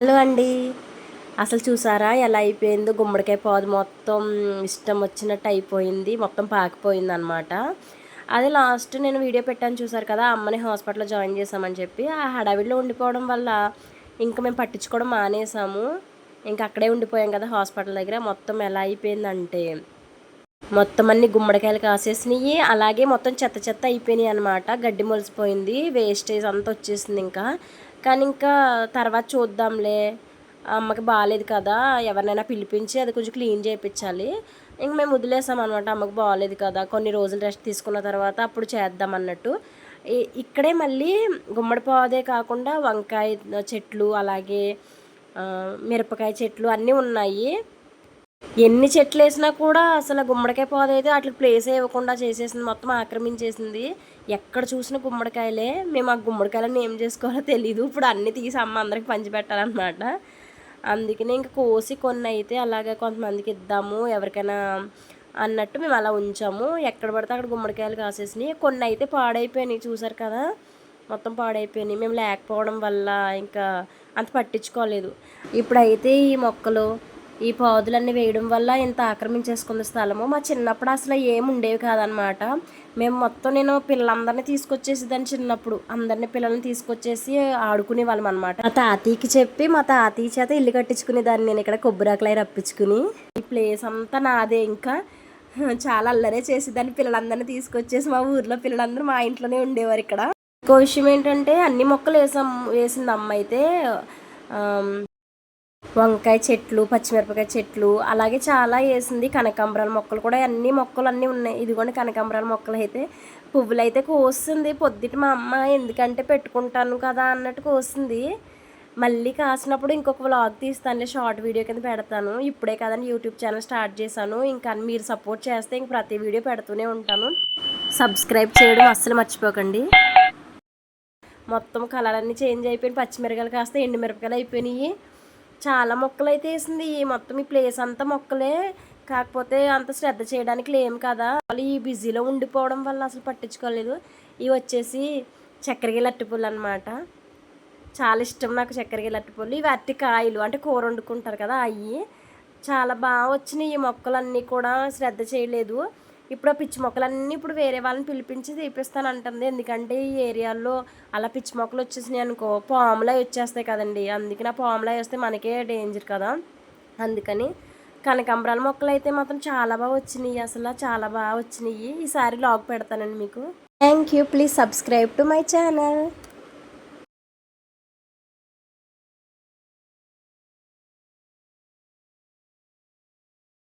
Hello అండి. అసలు చూసారా ఎలా అయిపోయిందో? గుమ్మడికాయ పాదు మొత్తం ఇష్టం వచ్చినట్టు అయిపోయింది. మొత్తం పాకిపోయింది అనమాట అదే లాస్ట్ నేను వీడియో పెట్టాను చూసారు కదా అమ్మని హాస్పిటల్లో జాయిన్ చేసామని చెప్పి. ఆ హడావిడిలో ఉండిపోవడం వల్ల ఇంకా మేము పట్టించుకోవడం మానేసాము ఇంకా అక్కడే ఉండిపోయాం కదా హాస్పిటల్ దగ్గర. మొత్తం ఎలా అయిపోయిందంటే మొత్తం అన్ని గుమ్మడికాయలు కాసేసినాయి. అలాగే మొత్తం చెత్త చెత్త అయిపోయినాయి అనమాట గడ్డి మొలిసిపోయింది. వేస్టేజ్ అంతా వచ్చేసింది ఇంకా. కానీ ఇంకా తర్వాత చూద్దాంలే. అమ్మకి బాగాలేదు కదా ఎవరినైనా పిలిపించి అది కొంచెం క్లీన్ చేయించాలి ఇంక మేము వదిలేసాం అనమాట అమ్మకి బాగాలేదు కదా కొన్ని రోజులు రెస్ట్ తీసుకున్న తర్వాత అప్పుడు చేద్దాం అన్నట్టు. ఇక్కడే మళ్ళీ గుమ్మడిపాదే కాకుండా వంకాయ చెట్లు అలాగే మిరపకాయ చెట్లు అన్నీ ఉన్నాయి. ఎన్ని చెట్లు వేసినా కూడా అసలు గుమ్మడికాయ పాదు అయితే అట్లా ప్లేస్ ఇవ్వకుండా చేసేసింది. మొత్తం ఆక్రమించేసింది. ఎక్కడ చూసిన గుమ్మడికాయలే. మేము ఆ గుమ్మడికాయలను ఏం చేసుకోవాలో తెలియదు ఇప్పుడు అన్నీ తీసి అమ్మ అందరికి పంచిపెట్టాలన్నమాట అందుకనే ఇంకా కోసి కొన్ని అయితే అలాగే కొంతమందికి ఇద్దాము. ఎవరికైనా అన్నట్టు మేము అలా ఉంచాము. ఎక్కడ పడితే అక్కడ గుమ్మడికాయలు కాసేసినాయి. కొన్ని అయితే పాడైపోయినాయి. చూసారు కదా? మొత్తం పాడైపోయినాయి. మేము లేకపోవడం వల్ల ఇంకా అంత పట్టించుకోలేదు. ఇప్పుడైతే ఈ మొక్కలు ఈ పాదులన్నీ వేయడం వల్ల ఇంత ఆక్రమించేసుకున్న స్థలము. మా చిన్నప్పుడు అసలు ఏమి ఉండేవి కాదనమాట మేము మొత్తం నేను పిల్లలందరినీ తీసుకొచ్చేసి దాన్ని చిన్నప్పుడు. అందరినీ పిల్లల్ని తీసుకొచ్చేసి ఆడుకునే వాళ్ళం అనమాట మా తాతయ్యకి చెప్పి మా తాతయ్య చేత ఇల్లు కట్టించుకునే దాన్ని నేను ఇక్కడ కొబ్బరికాయలు రప్పించుకుని ఈ ప్లేస్ అంతా నాదే. ఇంకా చాలా అల్లరే చేసేదాన్ని పిల్లలందరినీ తీసుకొచ్చేసి మా ఊర్లో పిల్లలందరూ మా ఇంట్లోనే ఉండేవారు ఇక్కడ. ఇంకో విషయం ఏంటంటే అన్ని మొక్కలు వేసాం వేసింది అమ్మ అయితే వంకాయ చెట్లు పచ్చిమిరపకాయ చెట్లు అలాగే చాలా వేసింది కనకాంబరాల మొక్కలు కూడా. అన్ని మొక్కలు అన్నీ ఉన్నాయి. ఇదిగోండి కనకాంబరాల మొక్కలు అయితే. పువ్వులు అయితే కోస్తుంది పొద్దుటి మా అమ్మ ఎందుకంటే పెట్టుకుంటాను కదా అన్నట్టు కోస్తుంది మళ్ళీ కాసినప్పుడు ఇంకొక వ్లాగ్ తీస్తాను షార్ట్ వీడియో కింద పెడతాను. ఇప్పుడే కదండి యూట్యూబ్ ఛానల్ స్టార్ట్ చేశాను. ఇంకా మీరు సపోర్ట్ చేస్తే ఇంక ప్రతి వీడియో పెడుతూనే ఉంటాను. సబ్స్క్రైబ్ చేయడం అస్సలు మర్చిపోకండి. మొత్తం కలర్ అన్నీ చేంజ్ అయిపోయినాయి. పచ్చిమిరకాయలు కాస్త ఎండుమిరపకాయలు అయిపోయినాయి. చాలా మొక్కలు అయితే వేసింది. ఈ మొత్తం ఈ ప్లేస్ అంతా మొక్కలే. కాకపోతే అంత శ్రద్ధ చేయడానికి లేం కదా. వాళ్ళు ఈ బిజీలో ఉండిపోవడం వల్ల అసలు పట్టించుకోలేదు. ఇవి వచ్చేసి చక్కెరగిల అట్టిపుల్లు అనమాట చాలా ఇష్టం నాకు చక్కెరగిల అట్టిపుల్లు ఇవి అట్టి కాయలు అంటే కూర వండుకుంటారు కదా అవి చాలా బాగా వచ్చినాయి ఈ మొక్కలన్నీ కూడా. శ్రద్ధ చేయలేదు. ఇప్పుడు ఆ పిచ్చి మొక్కలన్నీ ఇప్పుడు వేరే వాళ్ళని పిలిపించి తీపిస్తాను అంటుంది. ఎందుకంటే ఈ ఏరియాలో అలా పిచ్చి మొక్కలు వచ్చేసినాయి అనుకో పాములా వచ్చేస్తాయి కదండి. అందుకని ఆ పాములా వస్తే మనకే డేంజర్ కదా. అందుకని కనకాంబరాల మొక్కలు అయితే మాత్రం చాలా బాగా వచ్చినాయి. అసలు చాలా బాగా వచ్చినాయి. ఈసారి లాగ్ పెడతానండి మీకు. Thank you please subscribe to my channel